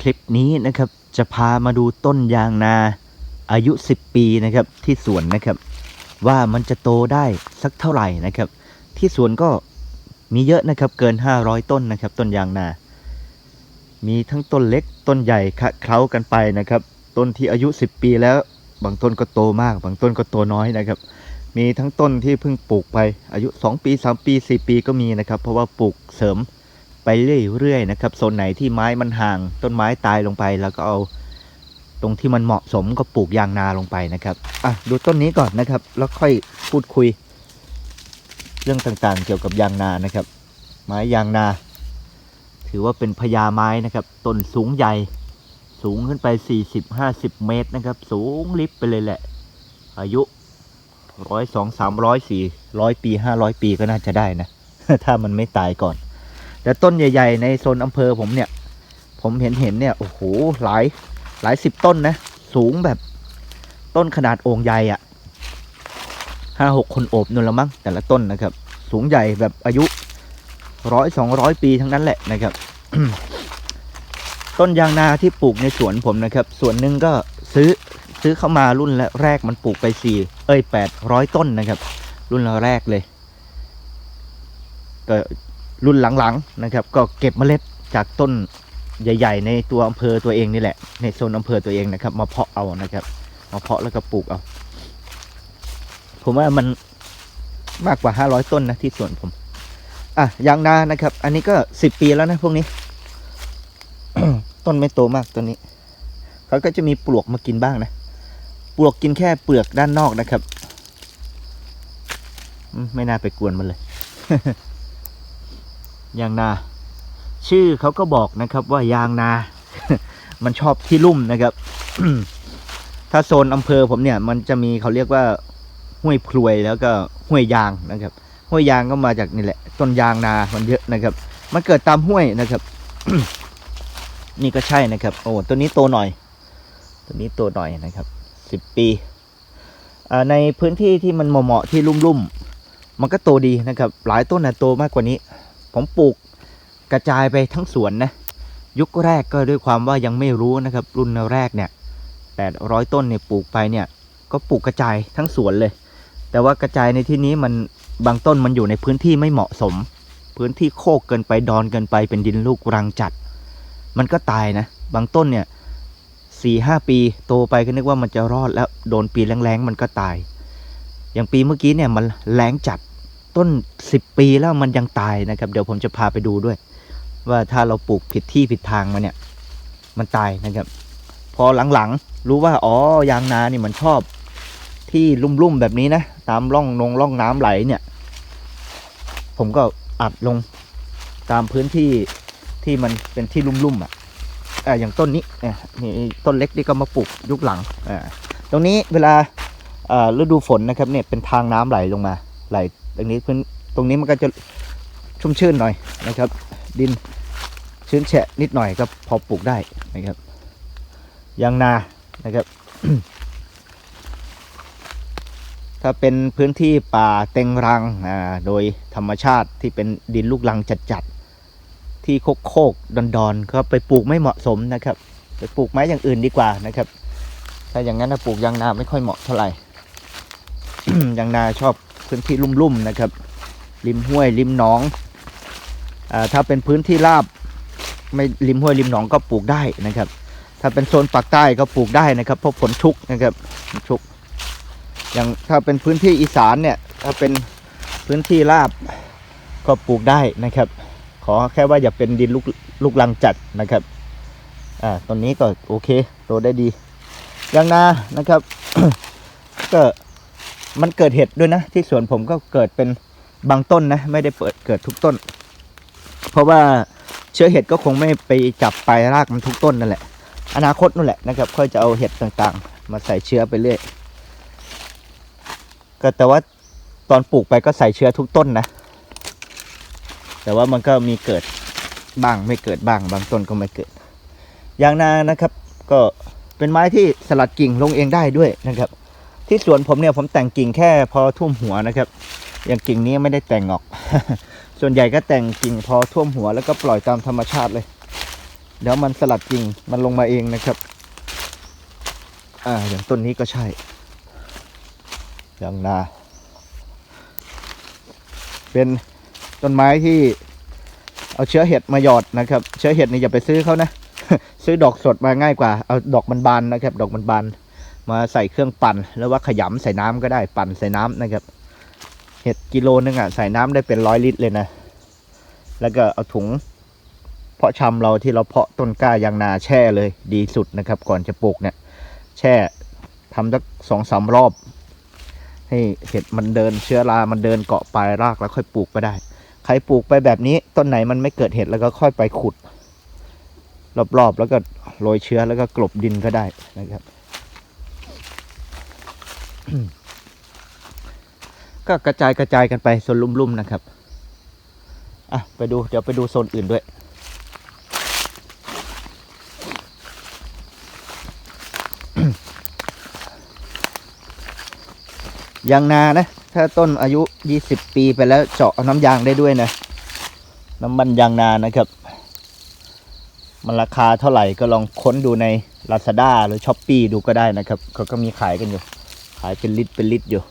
คลิปนี้นะครับ จะพามาดูต้นยางนาอายุ 10 ปีนะครับ ที่สวนนะครับ ว่ามันจะโตได้สักเท่าไหร่นะครับ ที่สวนก็มีเยอะนะครับเกิน 500 ต้นนะครับ ต้นยางนา มีทั้งต้นเล็กต้นใหญ่คะเคล้ากันไปนะครับ ต้นที่อายุ 10 ปีแล้ว บางต้นก็โตมาก บางต้นก็โตน้อยนะครับ มีทั้งต้นที่เพิ่งปลูกไปอายุ 2 ปี 3 ปี 4 ปีก็มีนะครับ เพราะว่าปลูกเสริม ไปเรื่อยๆนะครับโซนไหนที่ไม้มันห่างต้นไม้ตายลงไป แล้วก็เอาตรงที่มันเหมาะสมก็ปลูกยางนาลงไปนะครับอะดูต้นนี้ก่อนนะครับ แล้วค่อยพูดคุย เรื่องต่างๆ เกี่ยวกับยางนานะครับ ไม้ยางนา ถือว่าเป็นพญาไม้นะครับต้นสูงใหญ่สูงขึ้นไป 40-50 เมตรนะครับ สูงลิบไปเลยแหละ อายุร้อยสองสามร้อยสี่ร้อยปีห้าร้อยปีก็น่าจะได้นะ ถ้ามันไม่ตายก่อน แต่ต้นใหญ่ ๆ ในโซนอำเภอผมเนี่ย ผมเห็นเห็นเนี่ยโอ้โหหลายหลายสิบต้นนะ สูงแบบต้นขนาดโอ่งใหญ่อะห้าหกคนโอบนู่นละมั้งแต่ละต้นนะครับ สูงใหญ่แบบอายุร้อยสองร้อยปีทั้งนั้นแหละนะครับ ต้นยางนาที่ปลูกในสวนผมนะครับ ส่วนหนึ่งก็ซื้อซื้อเข้ามารุ่นแรกมันปลูกไปสี่เอ้ยแปดร้อยต้นนะครับ รุ่นแรกเลยก็ รุ่นหลังๆนะครับ ก็เก็บเมล็ดจากต้นใหญ่ ๆ ในตัวอำเภอตัวเองนี่แหละ ในโซนอำเภอตัวเองนะครับ มาเพาะเอานะครับ มาเพาะแล้วก็ปลูกเอา ผมว่ามันมากกว่า 500 ต้นนะที่สวนผม อะยางนานะครับ อันนี้ก็ 10 ปีแล้วนะพวกนี้ ต้นไม่โตมากต้นนี้ เขาก็จะมีปลวกมากินบ้างนะ ปลวกกินแค่เปลือกด้านนอกนะครับ ไม่น่าไปกวนมันเลย ยางนา ชื่อเขาก็บอกนะครับว่ายางนา มันชอบที่ลุ่มนะครับ ถ้าโซนอำเภอผมเนี่ย มันจะมีเขาเรียกว่าห้วยพลวยแล้วก็ห้วยยางนะครับ ห้วยยางก็มาจากนี่แหละ ต้นยางนามันเยอะนะครับ มันเกิดตามห้วยนะครับ นี่ก็ใช่นะครับ โอ้ตัวนี้โตหน่อย ตัวนี้โตหน่อยนะครับสิบปีในพื้นที่ที่มันเหมาะๆที่ลุ่มๆ มันก็โตดีนะครับ หลายต้นนะโตมากกว่านี้ ผมปลูกกระจายไปทั้งสวนนะยุคแรกก็ด้วยความว่ายังไม่รู้นะครับ รุ่นแรกเนี่ยแปดร้อยต้นเนี่ยปลูกไปเนี่ยก็ปลูกกระจายทั้งสวนเลย แต่ว่ากระจายในที่นี้มันบางต้นมันอยู่ในพื้นที่ไม่เหมาะสม พื้นที่โคกเกินไปดอนเกินไปเป็นดินลูกรังจัด มันก็ตายนะ บางต้นเนี่ยสี่ห้าปีโตไปก็นึกว่ามันจะรอดแล้วโดนปีแรงๆมันก็ตาย อย่างปีเมื่อกี้เนี่ยมันแรงจัด ต้นสิบปีแล้วมันยังตายนะครับ เดี๋ยวผมจะพาไปดูด้วย ว่าถ้าเราปลูกผิดที่ผิดทางมาเนี่ย มันตายนะครับ พอหลังๆ รู้ว่าอ๋อยางนานี่มันชอบที่ลุ่มๆแบบนี้นะตามร่องนงร่องน้ำไหลเนี่ย ผมก็อัดลงตามพื้นที่ที่มันเป็นที่ลุ่มๆอะอ่าอย่างต้นนี้เนี่ยนี่ต้นเล็กนี่ก็มาปลูกยุคหลังอ่าตรงนี้เวลาอ่าฤดูฝนนะครับเนี่ยเป็นทางน้ำไหลลงมาไหลตรงนี้พื้นตรงนี้มันก็จะชุ่มชื่นหน่อยนะครับ ดินชื้นแฉะนิดหน่อยก็พอปลูกได้นะครับยางนานะครับ ถ้าเป็นพื้นที่ป่าเต็งรังอ่าโดยธรรมชาติที่เป็นดินลูกรังจัดๆที่โคกโคกดอนดอนก็ไปปลูกไม่เหมาะสมนะครับ ไปปลูกไม้อย่างอื่นดีกว่านะครับ ถ้าอย่างนั้นปลูกยางนาไม่ค่อยเหมาะเท่าไหร่ยางนาชอบ พื้นที่ลุ่มๆนะครับ ริมห้วยริมหนองอาถ้าเป็นพื้นที่ราบไม่ริมห้วยริมหนองก็ปลูกได้นะครับ ถ้าเป็นโซนปากใต้ก็ปลูกได้นะครับเพราะฝนชุกนะครับชุก อย่างถ้าเป็นพื้นที่อีสานเนี่ยถ้าเป็นพื้นที่ราบก็ปลูกได้นะครับ ขอแค่ว่าอย่าเป็นดินลูกลูกลังจัดนะครับอ่าต้นนี้ก็โอเคโตได้ดียางนานะครับ ก็ มันเกิดเห็ดด้วยนะ ที่สวนผมก็เกิดเป็นบางต้นนะ ไม่ได้เปิดเกิดทุกต้น เพราะว่าเชื้อเห็ดก็คงไม่ไปจับปลายรากมันทุกต้นนั่นแหละ อนาคตนู่นแหละนะครับ ค่อยจะเอาเห็ดต่างๆ มาใส่เชื้อไปเรื่อยก็แต่ว่าตอนปลูกไปก็ใส่เชื้อทุกต้นนะ แต่ว่ามันก็มีเกิดบ้างไม่เกิดบ้างบางต้นก็ไม่เกิด ยางนานะครับ ก็เป็นไม้ที่สลัดกิ่งลงเองได้ด้วยนะครับ ที่สวนผมเนี่ยผมแต่งกิ่งแค่พอท่วมหัวนะครับ อย่างกิ่งนี้ไม่ได้แต่งออก ส่วนใหญ่ก็แต่งกิ่งพอท่วมหัวแล้วก็ปล่อยตามธรรมชาติเลย เดี๋ยวมันสลัดกิ่งมันลงมาเองนะครับ อ่า อย่างต้นนี้ก็ใช่ยางนา เป็นต้นไม้ที่เอาเชื้อเห็ดมาหยอดนะครับ เชื้อเห็ดนี่อย่าไปซื้อเขานะ ซื้อดอกสดมาง่ายกว่า เอาดอกมันบานนะครับ ดอกมันบาน มาใส่เครื่องปั่นหรือว่าขยำใส่น้ำก็ได้ปั่นใส่น้ำนะครับ เห็ดกิโลนึงอะใส่น้ำได้เป็นร้อยลิตรเลยนะ แล้วก็เอาถุง เพาะชำเราที่เราเพาะต้นกล้ายางนาแช่เลยดีสุดนะครับ ก่อนจะปลูกเนี่ย แช่ทำสักสองสามรอบ ให้เห็ดมันเดินเชื้อรา มันเดินเกาะปลายรากแล้วค่อยปลูกก็ได้ ใครปลูกไปแบบนี้ต้นไหนมันไม่เกิดเห็ดแล้วก็ค่อยไปขุด รอบๆแล้วก็โรยเชื้อแล้วก็กลบดินก็ได้นะครับ ก็กระจายกระจายกันไปโซนลุ่มๆนะครับ อะ ไปดู เดี๋ยวไปดูโซนอื่นด้วย ยางนานะ ถ้าต้นอายุ 20 ปีไปแล้วเจาะน้ำยางได้ด้วยนะ น้ำมันยางนานะครับ มันราคาเท่าไหร่ก็ลองค้นดูใน Lazada หรือ s h อ p e e ดูก็ได้นะครับ เขาก็มีขายกันอยู่ ขายเป็นลิตรเป็นลิตรอยู่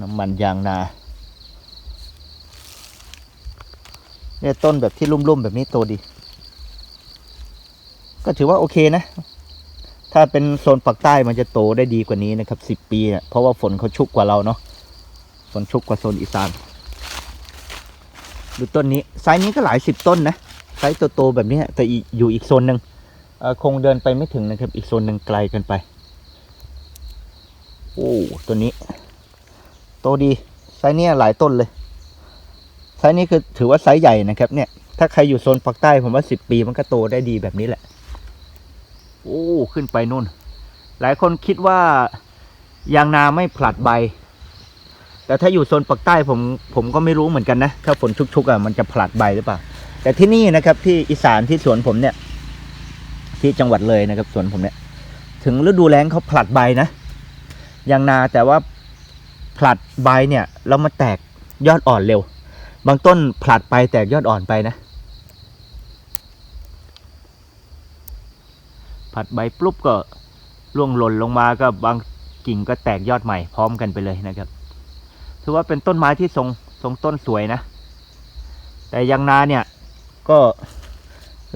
น้ำมันยางนาเนี่ยต้นแบบที่ลุ่มๆแบบนี้โตดี ก็ถือว่าโอเคนะ ถ้าเป็นโซนปากใต้มันจะโตได้ดีกว่านี้นะครับสิบปีเนี่ยเพราะว่าฝนเขาชุกกว่าเราเนาะฝนชุกกว่าโซนอีสานดูต้นนี้ไซส์นี้ก็หลายสิบต้นนะไซส์โตๆแบบนี้แต่อยู่อีกโซนหนึ่งคงเดินไปไม่ถึงนะครับ อีกโซนหนึ่งไกลเกินไป โอ้ตัวนี้ โตดีไซส์เนี้ยหลายต้นเลยไซส์นี้คือถือว่าไซส์ใหญ่นะครับ เนี่ย ถ้าใครอยู่โซนปากใต้ผมว่าสิบปีมันก็โตได้ดีแบบนี้แหละ โอ้ขึ้นไปนู่น หลายคนคิดว่ายางนาไม่ผลัดใบ แต่ถ้าอยู่โซนปากใต้ผมผมก็ไม่รู้เหมือนกันนะ ถ้าฝนชุกๆอะมันจะผลัดใบหรือเปล่า แต่ที่นี่นะครับ ที่อีสานที่สวนผมเนี่ย ที่จังหวัดเลยนะครับ สวนผมเนี่ย ถึงฤดูแล้งเขาผลัดใบนะ ยางนาแต่ว่าผลัดใบเนี่ยแล้วมันแตกยอดอ่อนเร็ว บางต้นผลัดไปแตกยอดอ่อนไปนะผลัดใบปุ๊บก็ร่วงหล่นลงมาก็บางกิ่งก็แตกยอดใหม่พร้อมกันไปเลยนะครับ ถือว่าเป็นต้นไม้ที่ทรงทรงต้นสวยนะ แต่ยางนาเนี่ยก็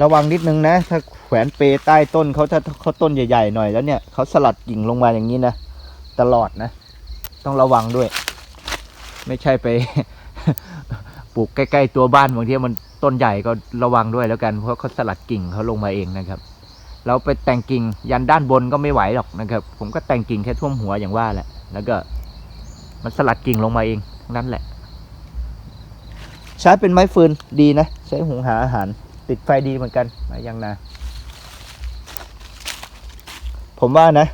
ระวังนิดนึงนะ ถ้าแขวนเปใต้ต้นเขาถ้าเขาต้นใหญ่ๆหน่อยแล้วเนี่ยเขาสลัดกิ่งลงมาอย่างนี้นะ ตลอดนะ ต้องระวังด้วย ไม่ใช่ไป ปลูกใกล้ ๆ ตัวบ้านบางทีมันต้นใหญ่ก็ระวังด้วยแล้วกันเพราะเขาสลัดกิ่งเขาลงมาเองนะครับ เราไปแต่งกิ่งยันด้านบนก็ไม่ไหวหรอกนะครับ ผมก็แต่งกิ่งแค่ท่วมหัวอย่างว่าแหละ แล้วก็ มันสลัดกิ่งลงมาเองทั้งนั่นแหละ ใช้เป็นไม้ฟืนดีนะ ใช้หุงหาอาหาร ติดไฟดีเหมือนกันไม้ยางนาผมว่านะ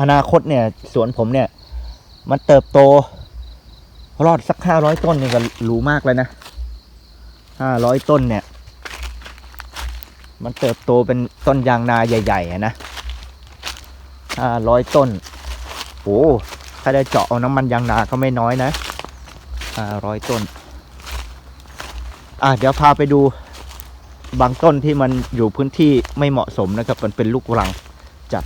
อนาคตเนี่ยสวนผมเนี่ย มันเติบโต รอดสักห้าร้อยต้นนี่ก็หรูมากเลยนะห้าร้อยต้นเนี่ย มันเติบโตเป็นต้นยางนาใหญ่ๆนะห้าร้อยต้นโอ้ถ้าได้เจาะเอาน้ำมันยางนาก็ไม่น้อยนะห้าร้อยต้น อะเดี๋ยวพาไปดูบางต้นที่มันอยู่พื้นที่ไม่เหมาะสมนะครับ มันเป็นลูกรังจัด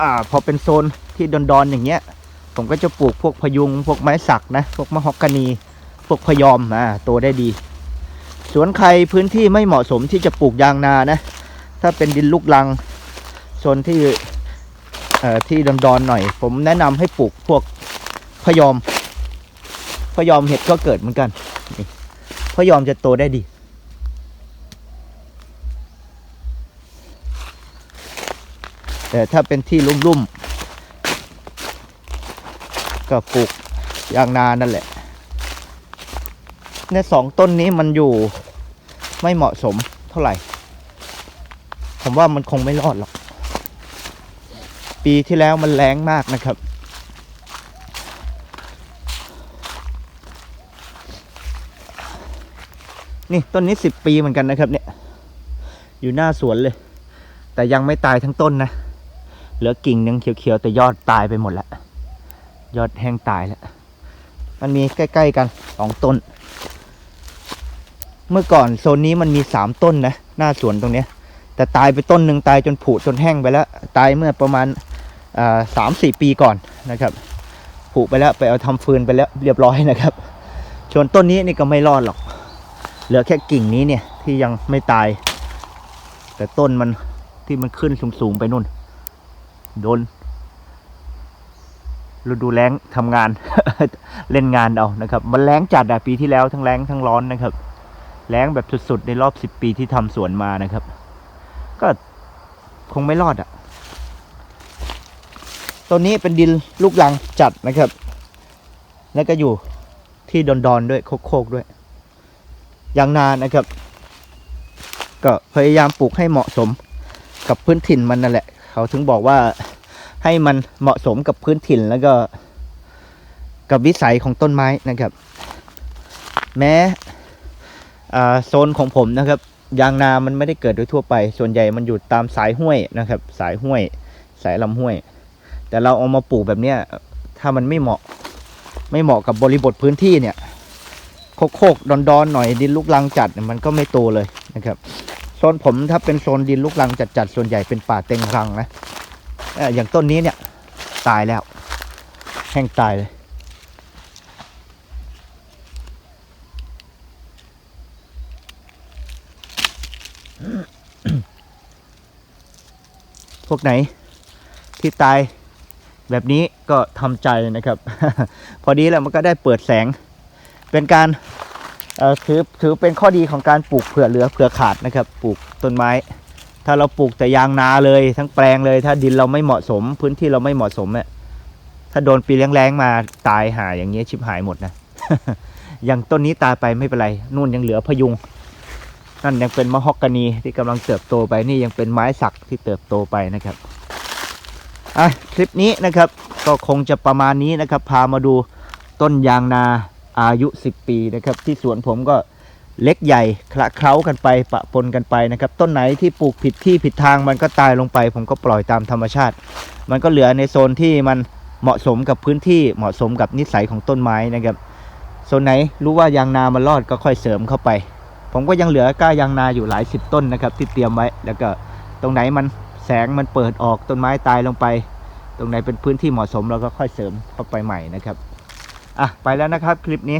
อ่าพอเป็นโซนที่ดอนๆอย่างเงี้ย ผมก็จะปลูกพวกพยุง พวกไม้สักนะ พวกมะฮอกกานี พวกพยอมอ่าโตได้ดี สวนใครพื้นที่ไม่เหมาะสมที่จะปลูกยางนานะ ถ้าเป็นดินลูกรังโซนที่เอ่อที่ดอนๆหน่อย ผมแนะนำให้ปลูกพวกพยอมพยอมเห็ดก็เกิดเหมือนกันพยอมจะโตได้ดี แต่ถ้าเป็นที่ลุ่มๆก็ปลูกยางนานั่นแหละเนี่ยสองต้นนี้มันอยู่ไม่เหมาะสมเท่าไหร่ ผมว่ามันคงไม่รอดหรอก ปีที่แล้วมันแรงมากนะครับ นี่ต้นนี้สิบปีเหมือนกันนะครับเนี่ย อยู่หน้าสวนเลย แต่ยังไม่ตายทั้งต้นนะ เหลือกิ่งหนึงเขียวๆแต่ยอดตายไปหมดแล้ว ยอดแห้งตายแล้ว มันมีใกล้ ๆกันสองต้น เมื่อก่อนโซนนี้มันมีสามต้นนะ หน้าสวนตรงเนี้ย แต่ตายไปต้นหนึ่งตายจนผุจนแห้งไปแล้ว ตายเมื่อประมาณสามสี่ปีก่อนนะครับผุไปแล้วไปเอาทำฟืนไปแล้วเรียบร้อยนะครับส่วนต้นนี้นี่ก็ไม่รอดหรอก เหลือแค่กิ่งนี้เนี่ยที่ยังไม่ตาย แต่ต้นมันที่มันขึ้นสูงๆไปนู่น โดนฤดูแล้งทำงาน เล่นงานเอานะครับ มันแล้งจัดอะปีที่แล้วทั้งแล้งทั้งร้อนนะครับ แล้งแบบสุดๆในรอบสิบปีที่ทำสวนมานะครับ ก็คงไม่รอดอะต้นนี้เป็นดินลูกลังจัดนะครับ แล้วก็อยู่ที่ดอนๆด้วยโคกๆด้วย อย่างนานนะครับ ก็พยายามปลูกให้เหมาะสมกับพื้นถิ่นมันนั่นแหละ เขาถึงบอกว่าให้มันเหมาะสมกับพื้นถิ่นแล้วก็กับวิสัยของต้นไม้นะครับ แม้โซนของผมนะครับ ยางนามันไม่ได้เกิดโดยทั่วไป ส่วนใหญ่มันอยู่ตามสายห้วยนะครับ สายห้วย สายลำห้วย แต่เราเอามาปลูกแบบเนี้ยถ้ามันไม่เหมาะไม่เหมาะกับบริบทพื้นที่เนี่ยโคกๆดอนๆหน่อยดินลูกลังจัดมันก็ไม่โตเลยนะครับ โซนผมถ้าเป็นโซนดินลูกลังจัดๆส่วนใหญ่เป็นป่าเต็งรังนะอย่างต้นนี้เนี่ยตายแล้ว แห้งตายเลยพวกไหนที่ตายแบบนี้ก็ทำใจนะครับ พอดีแล้วมันก็ได้เปิดแสงเป็นการ ถือถือเป็นข้อดีของการปลูกเผื่อเหลือเผื่อขาดนะครับ ปลูกต้นไม้ ถ้าเราปลูกแต่ยางนาเลย ทั้งแปลงเลย ถ้าดินเราไม่เหมาะสม พื้นที่เราไม่เหมาะสมเนี่ยถ้าโดนปีแรงๆมาตายหายอย่างเงี้ยชิบหายหมดนะอย่างต้นนี้ตายไปไม่เป็นไรนู่นยังเหลือพยุง นั่นยังเป็นมะฮอกกานีที่กำลังเติบโตไปนี่ยังเป็นไม้สักที่เติบโตไปนะครับอะคลิปนี้นะครับ ก็คงจะประมาณนี้นะครับ พามาดูต้นยางนา อายุ 10 ปีนะครับ ที่สวนผมก็เล็กใหญ่คละเคล้ากันไปปะปนกันไปนะครับ ต้นไหนที่ปลูกผิดที่ผิดทางมันก็ตายลงไป ผมก็ปล่อยตามธรรมชาติ มันก็เหลือในโซนที่มันเหมาะสมกับพื้นที่เหมาะสมกับนิสัยของต้นไม้นะครับโซนไหนรู้ว่ายางนามันรอดก็ค่อยเสริมเข้าไป ผมก็ยังเหลือก้ายางนาอยู่หลายสิบต้นนะครับ ที่เตรียมไว้แล้วก็ตรงไหนมันแสงมันเปิดออกต้นไม้ตายลงไป ตรงไหนเป็นพื้นที่เหมาะสมเราก็ค่อยเสริมเข้าไปใหม่นะครับ อะไปแล้วนะครับคลิปนี้